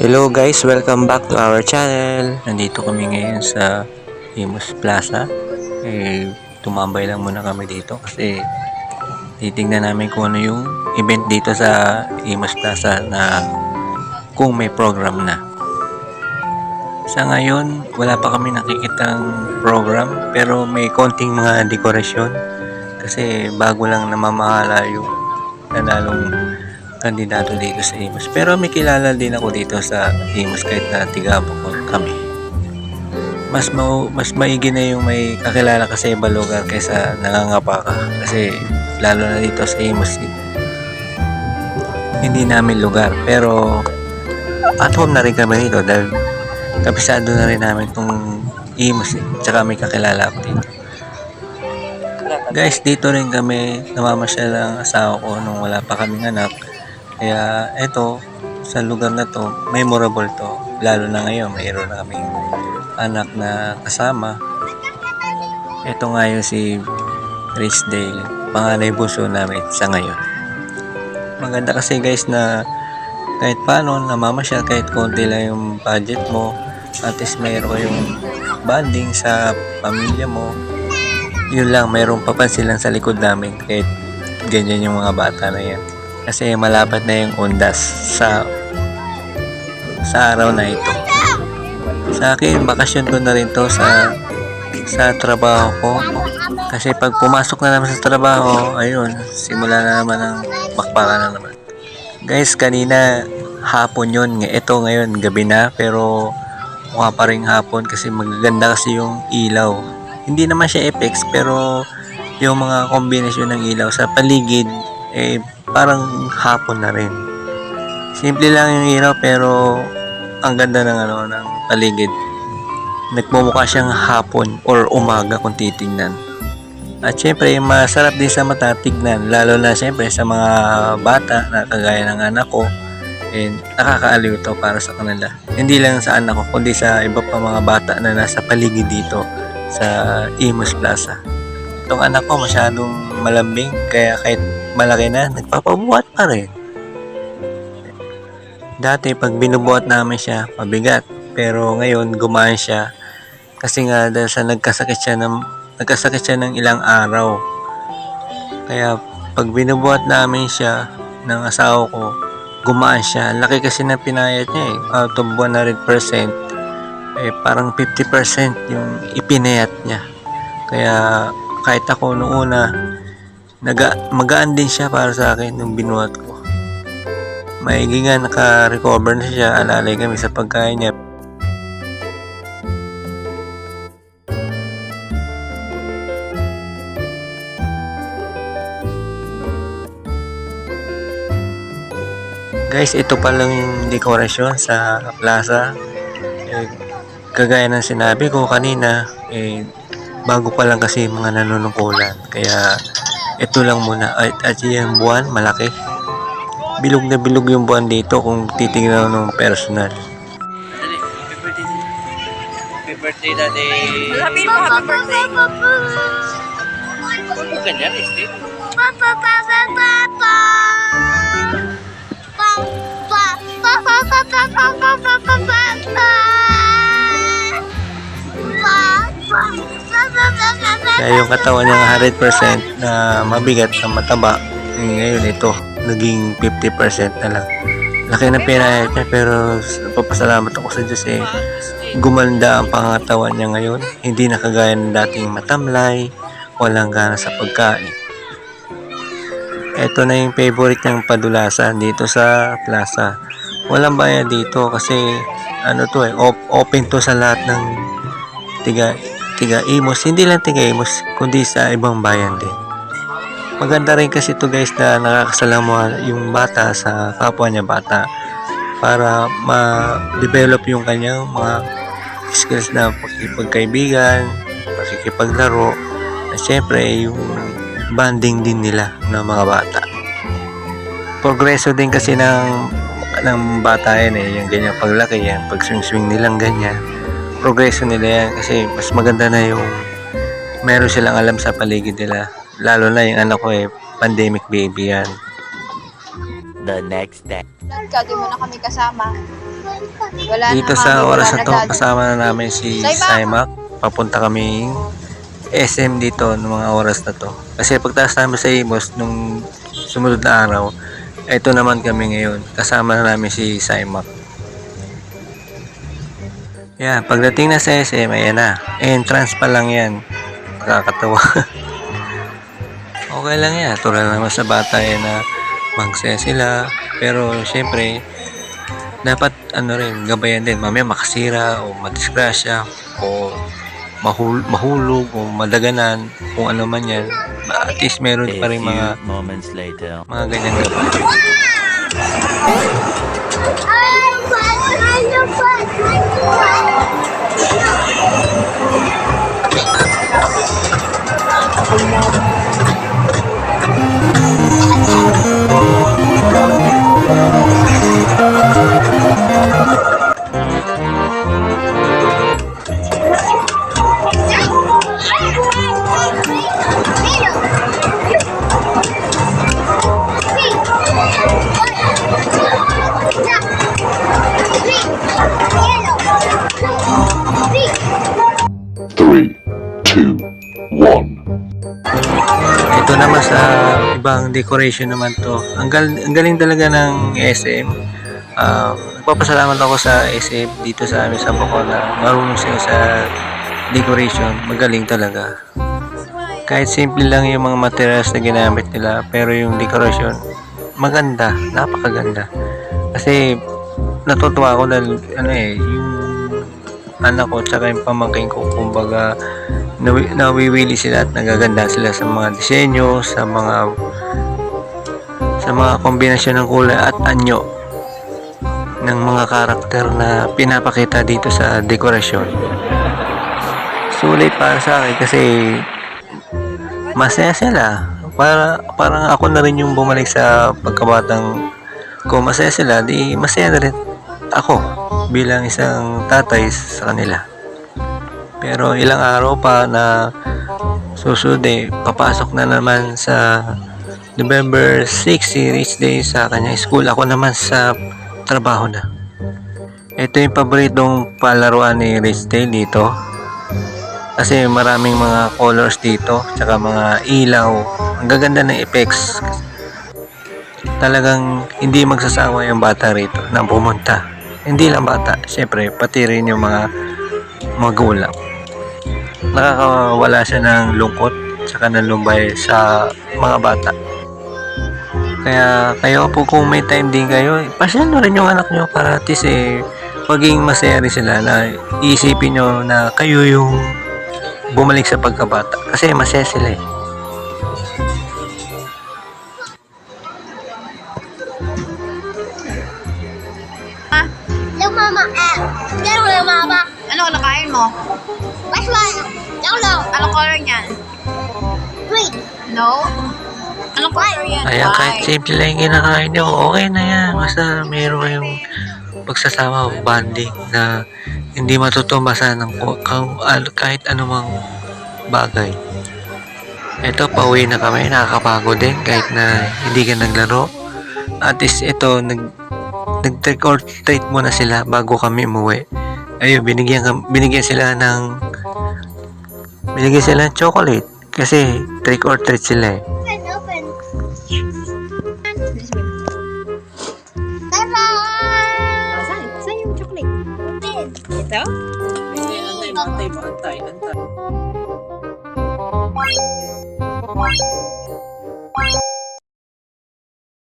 Hello guys, welcome back to our channel. Nandito kami ngayon sa Imus Plaza. Eh, tumambay lang muna kami dito kasi titingnan namin kung ano yung event dito sa Imus Plaza na kung may program na. Sa ngayon, wala pa kami nakikitang program pero may konting mga dekorasyon kasi bago lang namamahala yung nanalong kandidato dito sa Imus. Pero may kilala din ako dito sa Imus kahit na tiga ko kami. Mas mau mas maigi na yung may kakilala ka sa ibang lugar kaysa nangangapa ka. Kasi lalo na dito sa Imus hindi namin lugar. Pero at home na rin kami dito dahil kabisado na rin namin itong Imus eh. Tsaka may kakilala ako dito. Guys, dito rin kami namamasyal ang asawa ko nung wala pa kaming anak. Kaya eto, sa lugar na to, memorable to. Lalo na ngayon, mayroon na kaming anak na kasama. Ito nga yung si Rich Dale, panganay buso namin sa ngayon. Maganda kasi guys na kahit paano, namamasyal kahit konti lang yung budget mo. At least mayroon kayong bonding sa pamilya mo. Yun lang, mayroong papansin lang sa likod namin kahit ganyan yung mga bata na yan kasi malapit na yung undas sa sa araw na ito. Sa akin, bakasyon ko na rin to sa sa trabaho ko. Kasi pag pumasok na naman sa trabaho, ayun, simula na naman ang bakbakan na naman. Guys, kanina hapon yun. Ito ngayon, gabi na, pero mukha pa rin hapon kasi magaganda kasi yung ilaw. Hindi naman siya FX, pero yung mga kombinasyon ng ilaw sa paligid, eh, parang hapon na rin. Simple lang yung ilaw pero ang ganda ng ano ng paligid. Nagmumukha siyang hapon or umaga kung titingnan. At syempre, masarap din sa mata tignan, lalo na syempre sa mga bata na kagaya ng anak ko. And nakakaaliw to para sa kanila. Hindi lang sa anak ko, kundi sa iba pa mga bata na nasa paligid dito sa Imus Plaza. Itong anak ko masyadong malambing, kaya kahit malaki na, nagpapabuhat pa rin. Dati, pag binubuhat namin siya, mabigat. Pero ngayon, gumaan siya. Kasi nga, dahil sa nagkasakit siya ng, nagkasakit siya ng ilang araw. Kaya, pag binubuhat namin siya ng asawa ko, gumaan siya. Laki kasi ng pinayat niya eh. Out of 100%, eh, parang 50% yung ipinayat niya. Kaya, kahit ako noong una, naga, magaan din siya para sa akin nung binuhat ko. Maigi nga naka-recover na siya, alalay kami sa pagkain niya. Guys, ito pa lang yung dekorasyon sa plaza. Eh, kagaya ng sinabi ko kanina, eh, bago pa lang kasi mga nanunungkulan. Kaya ito lang muna. At, at yung buwan, malaki. Bilog na bilog yung buwan dito kung titingnan ng personal. Happy birthday. Happy birthday, Daddy. Mo happy birthday. Huwag ganyan, Steve. Papa, papa, papa. Papa, papa, papa, papa, papa, papa. Kaya yung katawan niya 100% na mabigat na mataba, eh, ngayon ito, naging 50% na lang. Laki ng pinayat niya pero napapasalamat ako sa Diyos eh. Gumanda ang pangatawan niya ngayon. Hindi na kagaya ng dating matamlay, walang gana sa pagkain. Ito na yung favorite niyang padulasan dito sa plaza. Walang bayad dito kasi ano to eh, op- open to sa lahat ng tiga tiga Imus, hindi lang tiga Imus, kundi sa ibang bayan din. Maganda rin kasi to guys na nakakasalamuha yung bata sa kapwa niya bata para ma-develop yung kanyang mga skills na pagkipagkaibigan, pakikipaglaro, at syempre yung bonding din nila ng mga bata. Progreso din kasi ng ng bata yan eh, yung ganyan paglaki yan, pag swing-swing nilang ganyan progreso nila yan kasi mas maganda na yung meron silang alam sa paligid nila. Lalo na yung anak ko eh, pandemic baby yan. the next day. Di mo na kami kasama. Wala Dito na sa kami, oras wala na to, kasama na namin si Saimak! Papunta kaming SM dito ng mga oras na to. Kasi pagtaas namin sa Imos nung sumunod na araw, ito naman kami ngayon. Kasama na namin si Saimak. Yan, pagdating na sa SM, ayan na. Entrance pa lang yan. Nakakatawa. okay lang yan. Tulad naman sa bata yan na magsaya sila. Pero syempre, dapat ano rin, gabayan din. Mamaya makasira o madisgrasya o mahul mahulog o madaganan kung ano man yan. At least meron pa rin mga moments later. mga ganyang gabay. Pa? Three, ibang decoration naman to. Ang, gal- ang galing talaga ng SM. Uh, nagpapasalamat ako sa SM dito sa amin sa Bacor na marunong sila sa decoration. Magaling talaga. Kahit simple lang yung mga materials na ginamit nila, pero yung decoration, maganda, napakaganda. Kasi natutuwa ako dahil ano eh, yung anak ko tsaka yung pamangkin ko, kumbaga nawi, nawiwili sila at nagaganda sila sa mga disenyo, sa mga sa mga kombinasyon ng kulay at anyo ng mga karakter na pinapakita dito sa dekorasyon. Sulit para sa akin kasi masaya sila. Para, parang ako na rin yung bumalik sa pagkabatang ko masaya sila, di masaya na rin ako bilang isang tatay sa kanila. Pero ilang araw pa na susunod eh, papasok na naman sa November 6, si Rich Day sa kanyang school. Ako naman sa trabaho na. Ito yung paboritong palaruan ni Rich Day dito. Kasi maraming mga colors dito, tsaka mga ilaw. Ang gaganda ng effects. Talagang hindi magsasawa yung bata rito na pumunta. Hindi lang bata, syempre pati rin yung mga magulang nakakawala siya ng lungkot tsaka ng lumbay sa mga bata. Kaya kayo po kung may time din kayo, pasyal rin yung anak nyo para at least eh, maging masaya rin sila na iisipin nyo na kayo yung bumalik sa pagkabata. Kasi masaya sila eh. Hello, Mama. Eh, hello, Mama. Ano nakain mo? What's one? Hello, Anong color niyan? green. No? Anong color yan? Kaya kahit White. simple lang yung kinakain nyo, okay na yan. Basta meron kayong pagsasama o bonding na hindi matutumbasan ng kahit anumang bagay. Ito, pauwi na kami. Nakakapagod din kahit na hindi ka naglaro. At least ito, nag, nag-trick or treat muna sila bago kami umuwi. Ayun, binigyan, binigyan sila ng binigyan sila ng chocolate kasi trick or treat sila eh. Open, open. Tara! Saan? Saan yung chocolate? Ito? Antay